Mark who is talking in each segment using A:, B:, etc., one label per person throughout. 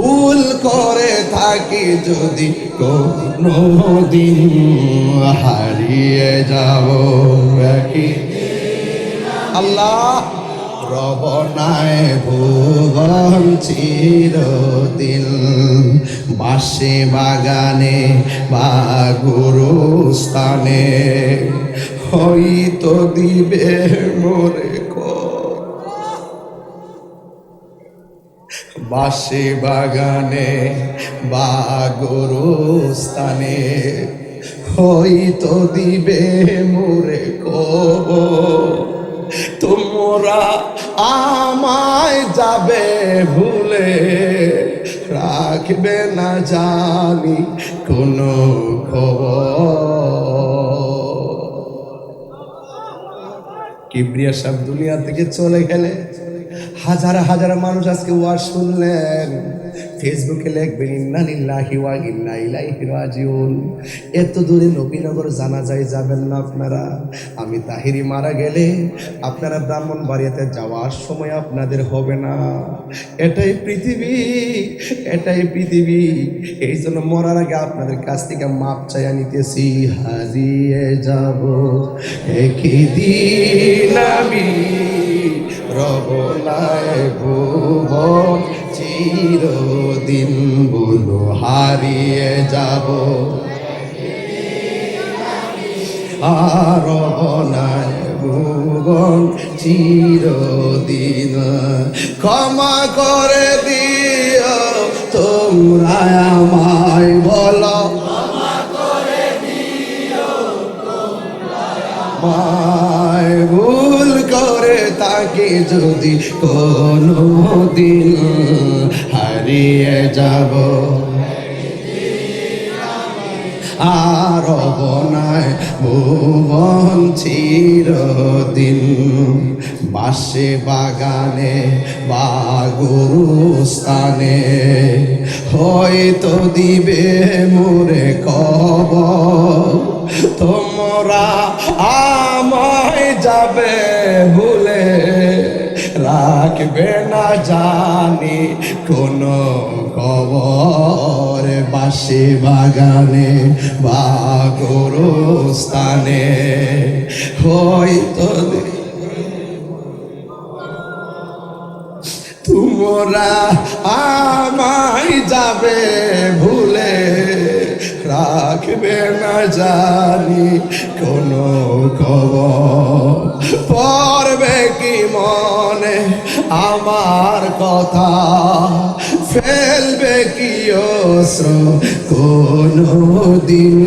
A: ভুল করে থাকি যদি কোনো দিন হারিয়ে যাব আল্লাহ রবনায় ভুবন চিরদিন বাসে বাগানে বা গুরুস্থানে হয়তো দিবে মোরে বাসে বাগানে, বা গরুস্থানে, হয়তো দিবে মোরে কব তোমরা আমায় যাবে ভুলে, রাখবে না জানি কোনো খবর। কিবরিয়া সাহেব দুনিয়া থেকে চলে গেলে হাজার হাজার মানুষ আজকে ওয়াজ শুনলেন। ফেসবুকে লিখবেন ইন্না লিল্লাহি ওয়া ইন্না ইলাইহি রাজিউন। এত দূরে নবীনগর জানা যায় যাবেন না আপনারা। আমি তাহিরি মারা গেলে আপনারা ব্রাহ্মণ বাড়িতে যাওয়ার সময় আপনাদের হবে না। এটাই পৃথিবী এটাই পৃথিবী। এই জন্য মরার আগে আপনাদের কাছ থেকে মাপ চাইয়া নিতেছি হারিয়ে যাব। একই দিন আমি রবনায় ভুবন চিরদিন বলো হারিয়ে যাব। আর রবনায় ভুবন চিরদিন, ক্ষমা করে দিও তোমরা আমায় তাকে যদি কোনো দিন হারিয়ে যাব। আর বনায় ভুবন চিরদিন বাসে বাগানে বা গুরুস্থানে। হয়তো দিবে মোরে কব তোমরা আমায় যাবে ভুলে রাখবে না জানি কোনো কবর বাসে বাগানে বা গোরস্থানে। হয়তো তোমরা আমায় যাবে ভুলে রাখবে না জানি কোনো খবর। পড়বে কি মনে আমার কথা? ফেলবে কি অস্ত্র? কোনো দিন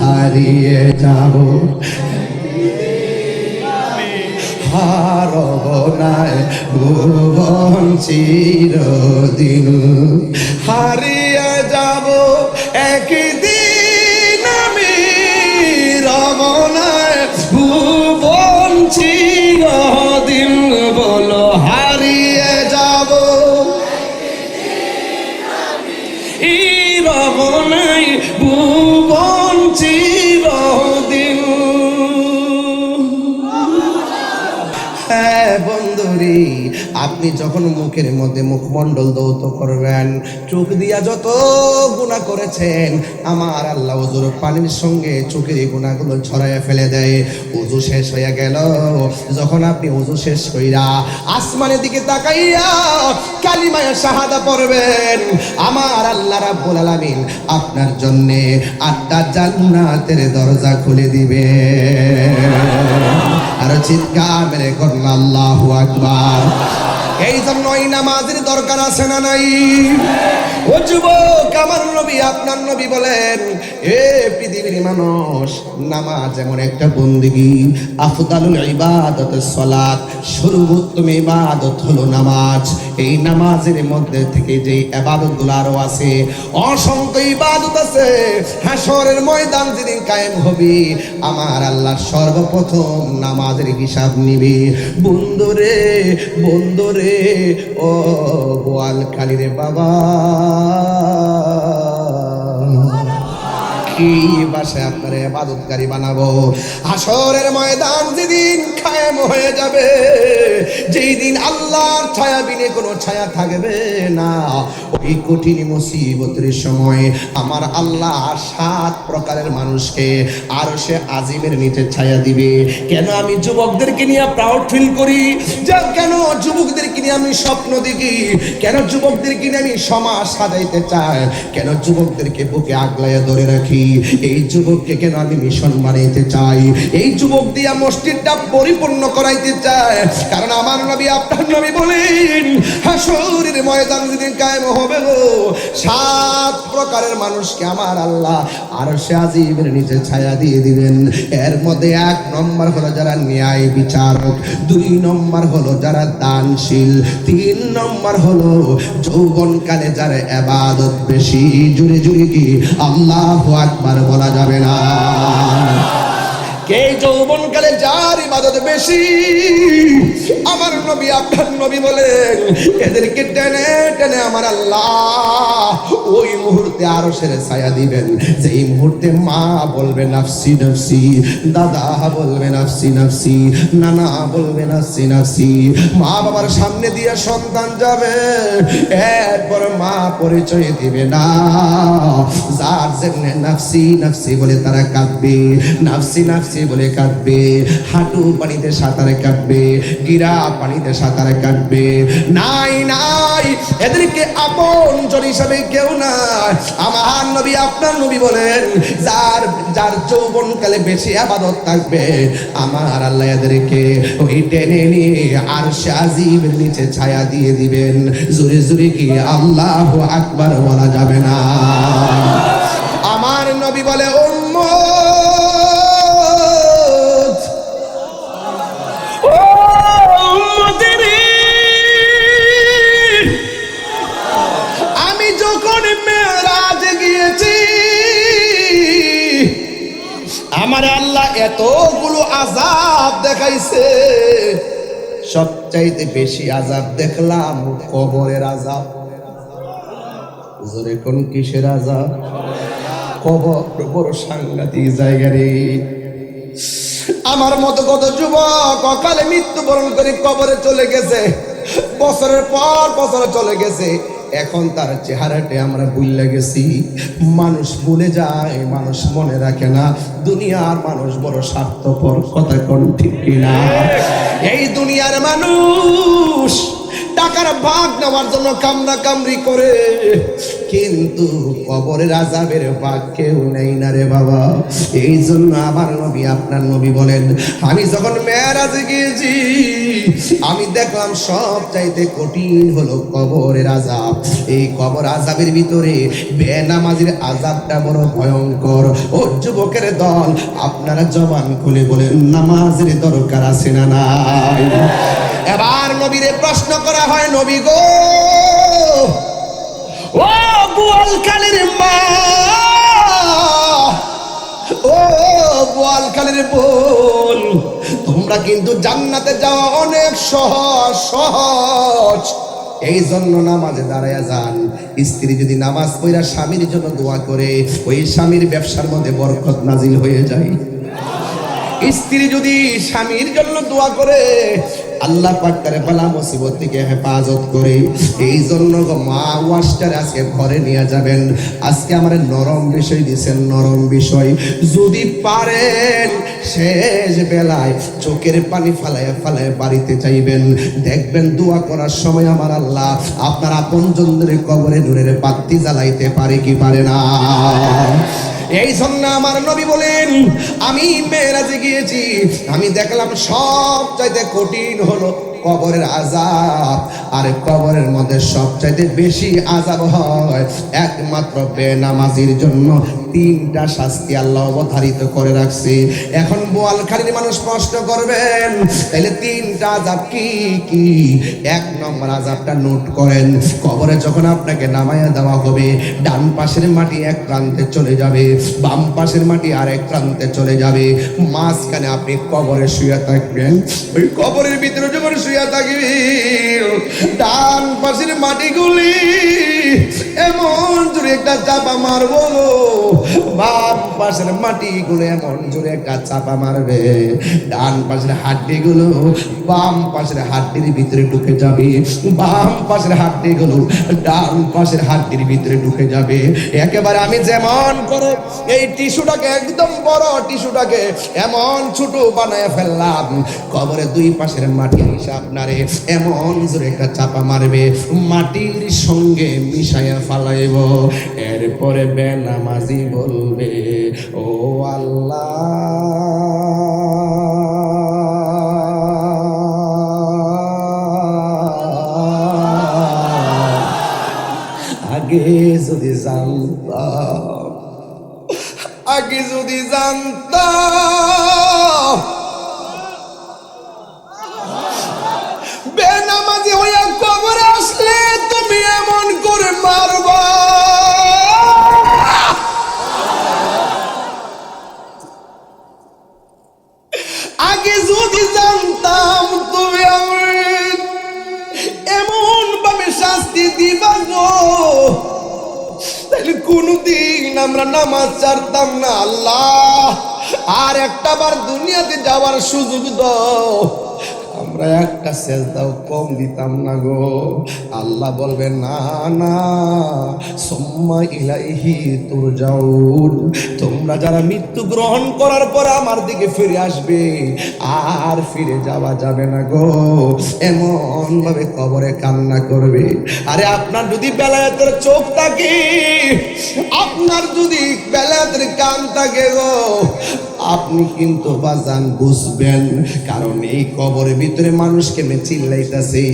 A: হারিয়ে যাব। হারবনায় ভুবন হারিয়ে যাব একদিন আপনি যখন মুখের মধ্যে মুখমণ্ডল দৌত করবেন, চোখ দিয়া যত গুণা করেছেন, আমার আল্লাহ ওজুর পানির সঙ্গে চোখের গুণাগুলো ছড়াইয়া ফেলে দেয়। উজু শেষ হইয়া গেল। যখন আপনি উজু শেষ হইয়া আসমানের দিকে তাকাইয়া কালিমায়া শাহাদা পড়বেন, আমার আল্লাহ রাব্বুল আলামিন আপনার জন্যে আটটা জান্নাতের দরজা খুলে দিবে। আর চিৎকার মেরে করুন আল্লাহু আকবার। এই জন্য এই নামাজের দরকার আছে না নাই? ও যুবক, আমার নবী, আপনার নবী বলেন, এ পৃথিবীর মানুষ, নামাজ এমন একটা বন্দিগি। আফদালুল ইবাদত সলাত সর্বোত্তম ইবাদত হলো নামাজ। এই নামাজের মধ্যে থেকে যে ইবাদতগুলো আরও আছে, অসংখ্য ইবাদত আছে। হাসরের ময়দান যেদিন কায়েম হবে, আমার আল্লাহ সর্বপ্রথম নামাজের হিসাব নিবে। বন্ধুরে বন্ধুরে ও গোয়াল কালিরে বাবা। এবাদতকারী বানাবো? আসরের ময়দান যেদিন হয়ে যাবে আল্লাহর ছায়া বিনে কোনো ছায়া থাকবে না, ওই কঠিন মুসিবতের সময় আমার আল্লাহ সাত প্রকারের মানুষকে সে আজিমের নিচে ছায়া দিবে। কেন আমি যুবকদেরকে নিয়ে প্রাউড ফিল করি? যে, কেন যুবকদেরকে নিয়ে আমি স্বপ্ন দেখি? কেন যুবকদেরকে নিয়ে আমি সমাজ সাজাইতে চাই? কেন যুবকদেরকে বুকে আগলাইয়া ধরে রাখি? এই যুবককে কেন আমি মিশন বানাইতে চাই? এই যুবক দিয়া মসজিদটা পরিপূর্ণ করাইতে চাই কারণ আমার নবী, আপনার নবী বলেন, হাসরের ময়দান যেদিন কায়েম হবে গো, সাত প্রকারের মানুষকে আমার আল্লাহ আর সে আজিমের নিচে ছায়া দিয়ে দিবেন। এর মধ্যে এক নম্বর হলো যারা ন্যায় বিচারক, দুই নম্বর হলো যারা দানশীল, তিন নম্বর হলো যৌবনকালে যারা এবাদত বেশি। জুড়ে জুড়ে কি? আল্লাহ আকবার বলা যাবে না। কে যৌবনকালে যার ইবাদত বেশি। আমার নবী আপনার নবী বলেন এদেরকে টেনে টেনে আমার আল্লাহ ওই মুহূর্তে আরও সেরে ছায়া দিবেন। যেই মুহূর্তে মা বলবে, নাফসি নাফসি, দাদা বলবে, নাফসি নাফসি, নানা বলবে, নাফসি নাফসি, মা বাবার সামনে দিয়ে সন্তান যাবে। এরপর মা পরিচয় দিবে না। যার জন্য নাফসি নাফসি বলে তারা কাঁদবে, নাফসি নাফসি বলে কাঁদবে। হাঁটু পানিতে সাঁতারে কাটবে, গিরা পানিতে সাঁতারে কাটবে। নাই নাই, এদেরকে আপন জন হিসাবে কেউ নাই। আমার নবী, আপনার নবী বলেন, যার যার যৌবনকালে বেশি আবাদত থাকবে, আমার আল্লাহ এদেরকে ওই টেনে নিয়ে আর সে নিচে ছায়া দিয়ে দিবেন। জোরে জোরে কি আল্লাহ আকবার বলা যাবে না? আমার নবী বলে উম্মত এতগুলো আজাব দেখাইছে। সবচাইতে বেশি আজাব দেখলাম কবরের আজাব জোরে কোন কিসের আজাব কবর, বড় সাংঘাতিক জায়গা রে। আমার মতো কত যুবক অকালে মৃত্যুবরণ করে কবরে চলে গেছে। বছরের পর বছরে চলে গেছে। এখন তার চেহারাটা আমরা ভুললে গেছি। মানুষ ভুলে যায়, মানুষ মনে রাখে না। দুনিয়ার মানুষ বড় স্বার্থপর, কথা কোন ঠিক কিনা? এই দুনিয়ার মানুষ টাকার ভাগ নেওয়ার জন্য কামরা কামড়ি করে। কিন্তু কবরের আজাবের ভাগ কেউ নেই না রে বাবা। এই জন্য আমার নবী, আপনার নবী বলেন, আমি যখন মেয়েরাজে গিয়েছি, আমি দেখলাম সব চাইতে কঠিন হলো কবরের আজাব এই কবর আজাবের ভিতরে বেনামাজির আজাবটা বড় ভয়ঙ্কর। ও যুবকের দল, আপনারা জবান খুলে বলেন, নামাজের দরকার আছে না নাই? এবার নবীরে প্রশ্ন করা হয়, নবী গো, ও বুয়ালকালীর মা, ও বুয়ালকালীর বোন, তোমরা কিন্তু জান্নাতে যাওয়া অনেক সহজ সহজ। এই জন্য নামাজে দাঁড়ায় যান। স্ত্রী যদি নামাজ পড়া স্বামীর জন্য দোয়া করে, ওই স্বামীর ব্যবসার মধ্যে বরকত নাজিল হয়ে যায়। স্ত্রী যদি স্বামীর জন্য দোয়া করে আল্লাহ পাক তারে মুসিবত থেকে হেফাজত করে। এই জন্য মা ওয়াশটার আজকে ঘরে নিয়ে যাবেন। আজকে আমার নরম বিষয় দিছেন, নরম বিষয়। যদি পারেন শেষ বেলায় চোখের পানি ফালায় ফালায় বাড়িতে চাইবেন দেখবেন দোয়া করার সময় আমার আল্লাহ আপনার আপনজনদের কবরে নূরের বাতি জ্বালাইতে পারে কি পারে না। এই জন্য আমার নবী বলেন, আমি মেয়েরাজে গিয়েছি, আমি দেখলাম সব চাইতে কঠিন হলো কবরের আজাব আর কবরের মধ্যে সবচাইতে বেশি আজাব হয়, একমাত্র বেনামাজির জন্য তিনটা শাস্তি আল্লাহ অবধারিত করে রাখছে। এখন বোয়ালখালীর মানুষ প্রশ্ন করবেন তাহলে তিনটা আজাব কি কি? এক নম্বর আজাবটা নোট করেন, কবরে যখন আপনাকে নামাইয়া দেওয়া হবে, ডান পাশের মাটি এক প্রান্তে চলে যাবে, বাম পাশের মাটি আর এক প্রান্তে চলে যাবে। মাঝখানে আপনি কবরে শুয়ে থাকবেন, ওই কবরের ভিতরে যখন শুয়ে থাকবেন, ডান পাশের মাটিগুলি এমন জোরে একটা চাপা মারবো বাম পাশের মাটিগুলো এমন জোরে একটা চাপা মারবে। ডান পাশের হাড্ডিগুলো বাম পাশের হাড্ডির ভিতরে ঢুকে যাবে। বাম পাশের হাড্ডিগুলো ডান পাশের হাড্ডির ভিতরে ঢুকে যাবে। একেবারে আমি যেমন করে এই টিস্যুটাকে, একদম বড় টিস্যুটাকে এমন ছোট বানায় ফেললাম। কবরে দুই পাশের মাটি এসে আপনারে এমন জোরে একটা চাপা মারবে। মাটির সঙ্গে মিশাইয়া ফালাইব। এরপরে বেনামাজি বলবে ও আল্লাহ। আগে যদি জানতাম আগে যদি জানতাম কোনদিন আমরা নামাজ ছাড়তাম না আল্লাহ। আর একটা বার দুনিয়াতে যাওয়ার সুযোগ দাও। আমরা একটা সেজদাও কম দিতাম না গো। আল্লাহ বলবে, না না, সম্মা ইলাইহি তুরজাউন। তোমরা যারা মৃত্যু গ্রহণ করার পর আমার দিকে ফিরে আসবে, আর ফিরে যাওয়া যাবে না গো। এমন ভাবে কবরে কান্না করবে। আরে আপনার যদি বেলায়েতের চোখ থাকে, আপনার যদি বেলায়েতের কান থাকে গো আপনি কিন্তু বাজান বুঝবেন, কারণ এই কবরের ভিতরে মানুষ কেমনে চিল্লাইতেছে।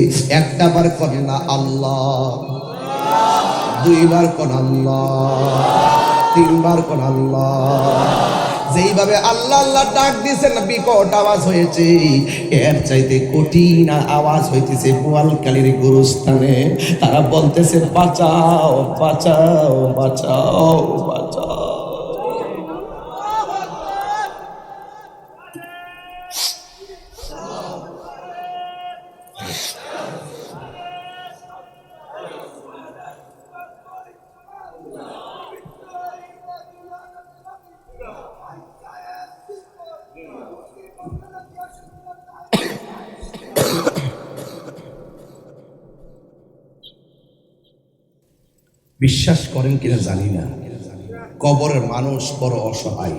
A: একটা বার করে না আল্লাহ, দুইবার কোন আল্লাহ, তিনবার কোন আল্লাহ। যেইভাবে আল্লাহ আল্লাহ ডাক দিয়েছেন বিকট আওয়াজ হয়েছে। এর চাইতে কঠিন আওয়াজ হইতেছে বোয়ালকালীর গুরুস্থানে। তারা বলতেছে, বাঁচাও বাঁচাও বাঁচাও বাঁচাও। বিশ্বাস করেন কিনা জানি না। কবরের মানুষ বড় অসহায়।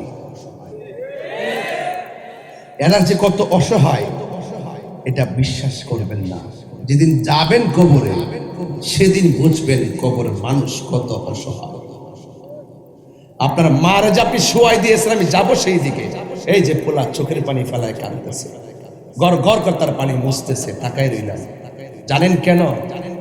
A: এরা যে কত অসহায়, এটা বিশ্বাস করবেন না। যেদিন যাবেন কবরে, সেদিন বুঝবেন কবরের মানুষ কত অসহায়। আপনার মারে আপনি শোয়াই দিয়েছেন, আমি যাব সেই দিকে। এই যে পোলা চোখের পানি ফেলায় কাঁদতেছে। গড় গড় করে তার পানি মুছতেছে তাকাই রইলাম। জানেন কেন?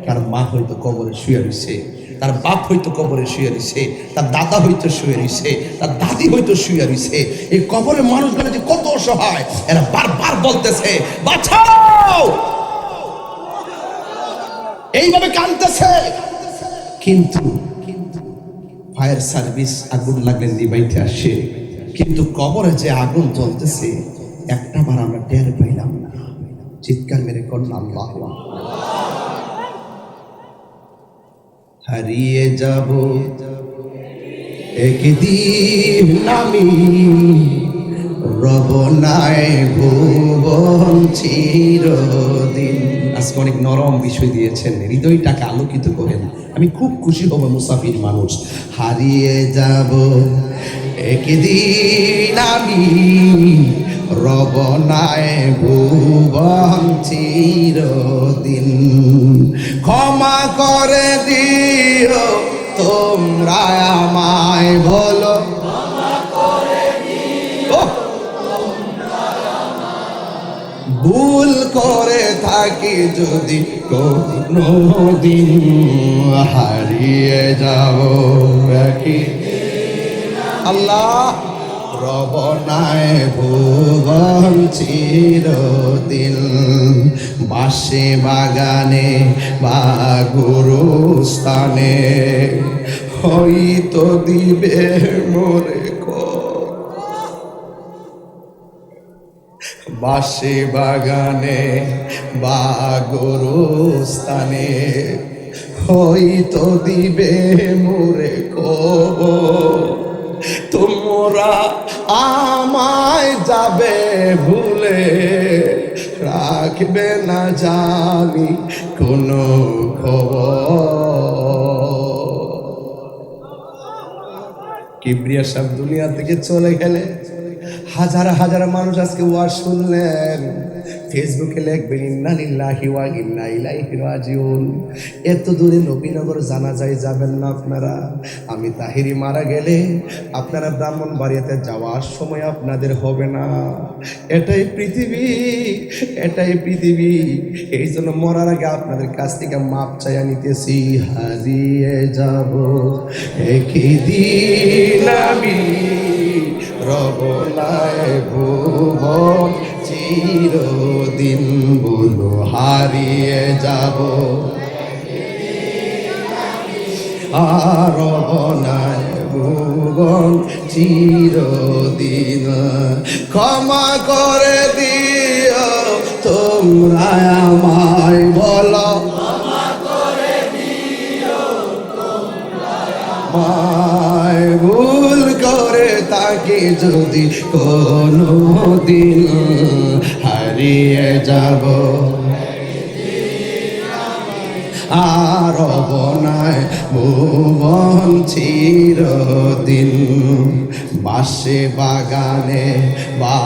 A: তার মা হয়তো কবরে শুয়ে রয়েছে। তার বাপ হয়তো কবরে শুয়ে রয়েছে, তার দাদা হয়তো শুয়ে রয়েছে, তার দাদি হয়তো শুয়ে রয়েছে। এই কবরের মানুষগুলো যে কত অসহায়, এরা বারবার বলতেছে, বাঁচাও! এইভাবে কাঁদতেছে। কিন্তু ফায়ার সার্ভিস আগুন লাগলে নিবাইতে আসে। কিন্তু কবরে যে আগুন জ্বলতেছে, একটা বার আমরা টের পাইলাম না। চিৎকার মেরে করলাম আল্লাহ হারিয়ে যাব। একদিন আমি রব নাই ভুবন চিরদিন। আজকে অনেক নরম বিষয় দিয়েছেন, হৃদয়টাকে আলোকিত করেন। আমি খুব খুশি হব, মুসাফির মানুষ। হারিয়ে যাব। একদিন আমি রব নাই ভুবন চিরদিন। ক্ষমা করে দিও তোমরা আমায় বলো। ভুল করে থাকি যদি কোনো দিন হারিয়ে একই। আল্লাহ! রবনায় ভুবন চিরদিন। বাসে বাগানে বা গুরুস্থানে, হয়তো দিবে মোরে বাসে বাগানে বা গরুস্থানে, হয়তো দিবে মোরে কব তোমরা আমায় যাবে ভুলে রাখবে না জানি কোনো খবর। কিবরিয়া সাহেব দুনিয়া থেকে চলে গেলে হাজার হাজার মানুষ আজকে ওয়াজ শুনলেন। ফেসবুকে লিখবেন ইন্না লিল্লাহি ওয়া ইন্না ইলাইহি রাজিউন। এত দূরে নবীনগর জানা যায় যাবেন না আপনারা। আমি তাহিরি মারা গেলে আপনারা ব্রাহ্মণ বাড়িতে যাওয়ার সময় আপনাদের হবে না। এটাই পৃথিবী এটাই পৃথিবী। এই জন্য মরার আগে আপনাদের কাছ থেকে মাপ চাইয়া নিতেছি, হারিয়ে যাব। একই দিন আমি রবনায় ভুবন চিরদিন বলো হারিয়ে যাব। আর ভুবন চিরদিন। ক্ষমা করে দিও তোমরা আমায় বলো। ভুল করে তাকে যদি কোনো দিন হারিয়ে যাব। আর বনায় ভুবন চিরদিন। বাসে বাগানে বা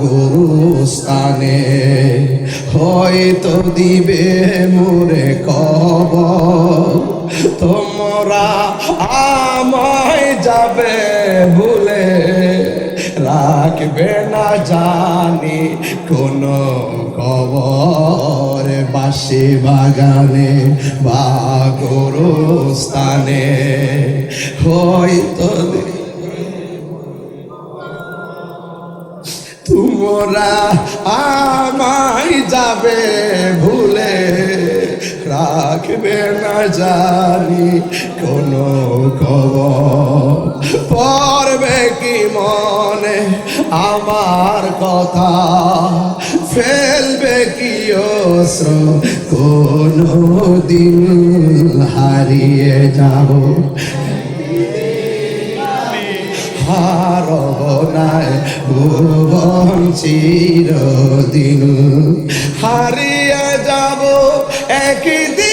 A: গুরুস্থানে হয়তো দিবে মোরে কব তোমরা আমায় যাবে ভুলে। রাখবে না জানি কোনো কবর বাসে বাগানে বা গোরস্থানে। হয়তো তোমরা আমায় যাবে ভুলে। রাখবে না জানি কোনো খবর। পড়বে কি মনে আমার কথা? ফেলবে কি অস্ত্র? কোনো দিন হারিয়ে যাব। হারবনায় ভুবন চিরদিন। হারিয়ে একদিন